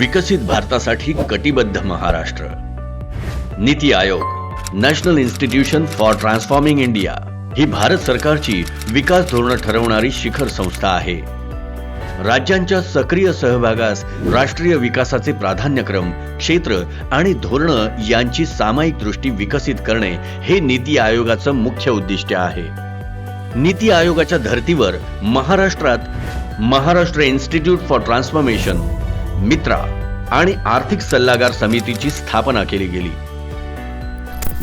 विकसित भारतासाठी कटिबद्ध Maharashtra. Niti Aayog national institution for transforming India ही भारत सरकारची विकास धोरणं ठरवणारी शिखर संस्था आहे. राज्यांच्या सक्रिय सहभागास राष्ट्रीय विकासाचे प्राधान्यक्रम क्षेत्र आणि धोरणं यांची सामायिक दृष्टी विकसित करणे हे नीती आयोगाचं मुख्य उद्दिष्ट आहे. नीती आयोगाच्या धर्तीवर महाराष्ट्रात महाराष्ट्र इन्स्टिट्यूट फॉर ट्रान्सफॉर्मेशन मित्रा आणि आर्थिक सल्लागार समितीची स्थापना केली गेली.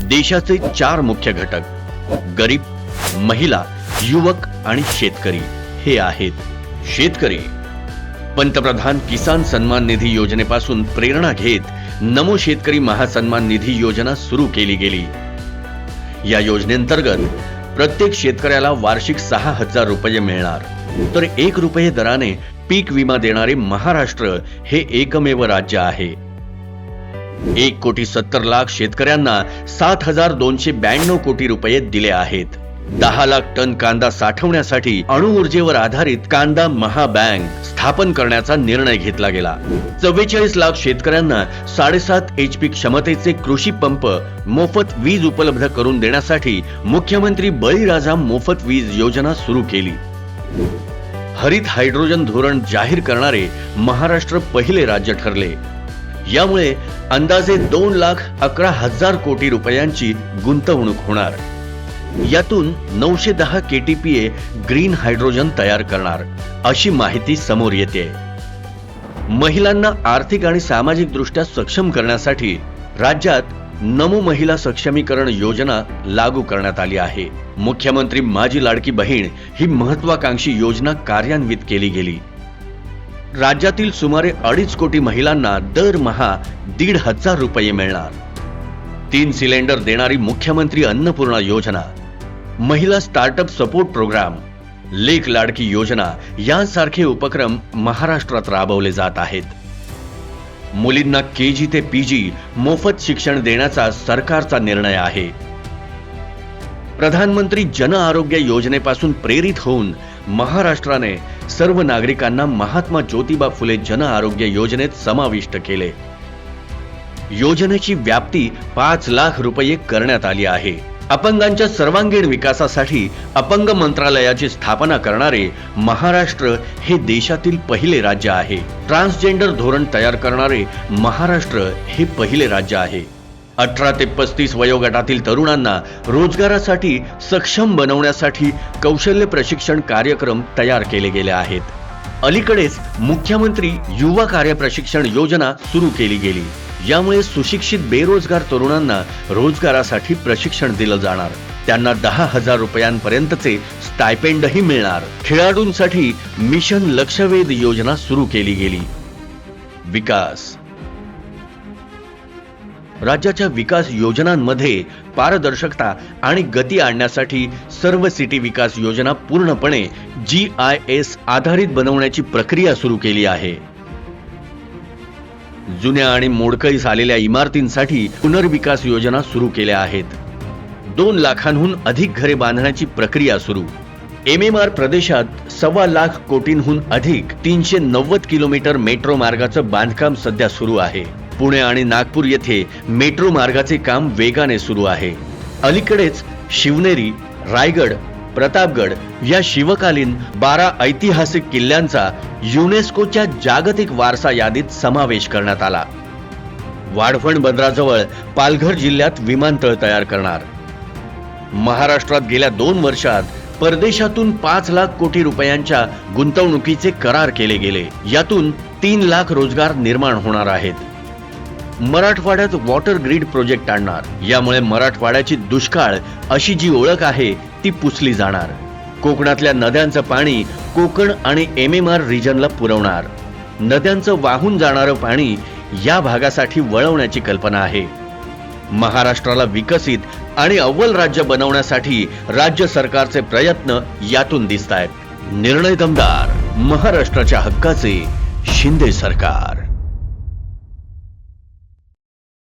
देशाचे चार मुख्य घटक गरीब महिला युवक आणि शेतकरी हे आहेत. शेतकरी पंतप्रधान किसान सन्मान निधी योजनेपासून प्रेरणा घेत नमो शेतकरी महासन्मान निधी योजना सुरू केली गेली. या योजनेअंतर्गत प्रत्येक शेतकऱ्याला वार्षिक सहा हजार रुपये मिळणार. तर एक रुपये दराने पीक विमा देणारे महाराष्ट्र हे एकमेव राज्य आहे. एक कोटी सत्तर लाख शेतकऱ्यांना सात हजार दोनशे ब्याण्णव कोटी रुपये दिले आहेत. दहा लाख टन कांदा साठवण्यासाठी अणुऊर्जेवर आधारित कांदा महाबँक स्थापन करण्याचा निर्णय घेतला गेला. चव्वेचाळीस लाख शेतकऱ्यांना साडेसात एच पी क्षमतेचे कृषी पंप मोफत वीज उपलब्ध करून देण्यासाठी मुख्यमंत्री बळीराजा मोफत वीज योजना सुरू केली. हरित हायड्रोजन धोरण जाहीर करणारे महाराष्ट्र पहिले राज्य ठरले. यामुळे अंदाजे दोन लाख अकरा हजार कोटी रुपयांची गुंतवणूक होणार. यातून नऊशे दहा केटीपीए ग्रीन हायड्रोजन तयार करणार अशी माहिती समोर येते. महिलांना आर्थिक आणि सामाजिक दृष्ट्या सक्षम करण्यासाठी राज्यात नमो महिला सक्षमीकरण योजना लागू करण्यात आली आहे. मुख्यमंत्री माझी लाडकी बहीण ही महत्वाकांक्षी योजना कार्यान्वित केली गेली. राज्यातील सुमारे अडीच कोटी महिलांना दरमहा दीड हजार रुपये मिळणार. तीन सिलेंडर देणारी मुख्यमंत्री अन्नपूर्णा योजना महिला स्टार्टअप सपोर्ट प्रोग्राम लेख लाडकी योजना यांसारखे उपक्रम महाराष्ट्रात राबवले जात आहेत. मुलींना के जी ते पी जी मोफत शिक्षण देण्याचा सरकारचा निर्णय आहे. प्रधानमंत्री जन आरोग्य योजनेपासून प्रेरित होऊन महाराष्ट्राने सर्व नागरिकांना महात्मा ज्योतिबा फुले जन आरोग्य योजनेत समाविष्ट केले. योजनेची व्याप्ती पाच लाख रुपये करण्यात आली आहे. अपंगांच्या सर्वांगीण विकासासाठी अपंग मंत्रालयाची स्थापना करणारे महाराष्ट्र हे देशातील पहिले राज्य आहे. ट्रान्सजेंडर धोरण तयार करणारे महाराष्ट्र हे पहिले राज्य आहे. अठरा ते पस्तीस वयोगटातील तरुणांना रोजगारासाठी सक्षम बनवण्यासाठी कौशल्य प्रशिक्षण कार्यक्रम तयार केले गेले आहेत. अलीकडेच मुख्यमंत्री युवा कार्य प्रशिक्षण योजना सुरू केली गेली. यामुळे सुशिक्षित बेरोजगार तरुणांना रोजगारासाठी प्रशिक्षण दिलं जाणार. त्यांना दहा हजार रुपयांपर्यंतचे स्टायपेंडही मिळणार. खेळाडूंसाठी मिशन लक्षवेध योजना सुरू केली गेली. विकास. राज्याच्या विकास योजनांमध्ये पारदर्शकता आणि गती आणण्यासाठी सर्व सिटी विकास योजना पूर्णपणे जी आय एस आधारित बनवण्याची प्रक्रिया सुरू केली आहे. जुन्या आणि मोडकळीस आलेल्या इमारतींसाठी पुनर्विकास योजना सुरू केल्या आहेत. दोन लाखांहून अधिक घरे बांधण्याची प्रक्रिया सुरू. एम एम आर प्रदेशात सव्वा लाख कोटींहून अधिक तीनशे नव्वद किलोमीटर मेट्रो मार्गाचं बांधकाम सध्या सुरू आहे. पुणे आणि नागपूर येथे मेट्रो मार्गाचे काम वेगाने सुरू आहे. अलीकडेच शिवनेरी रायगड प्रतापगड या शिवकालीन बारा ऐतिहासिक किल्ल्यांचा युनेस्कोच्या जागतिक वारसा यादीत समावेश करण्यात आला. वाढवण बंदराजवळ पालघर जिल्ह्यात विमानतळ तयार करणार. महाराष्ट्रात गेल्या दोन वर्षात परदेशातून पाच लाख कोटी रुपयांच्या गुंतवणुकीचे करार केले गेले. यातून तीन लाख रोजगार निर्माण होणार आहेत. मराठवाड्यात वॉटर ग्रीड प्रोजेक्ट आणणार. यामुळे मराठवाड्याची दुष्काळ अशी जी ओळख आहे ती पुसली जाणार. कोकणातल्या नद्यांचं पाणी कोकण आणि एम एम आर रिजनला पुरवणार. नद्यांचं वाहून जाणारं पाणी या भागासाठी वळवण्याची कल्पना आहे. महाराष्ट्राला विकसित आणि अव्वल राज्य बनवण्यासाठी राज्य सरकारचे प्रयत्न यातून दिसत आहेत निर्णय दमदार महाराष्ट्राच्या हक्काचे शिंदे सरकार.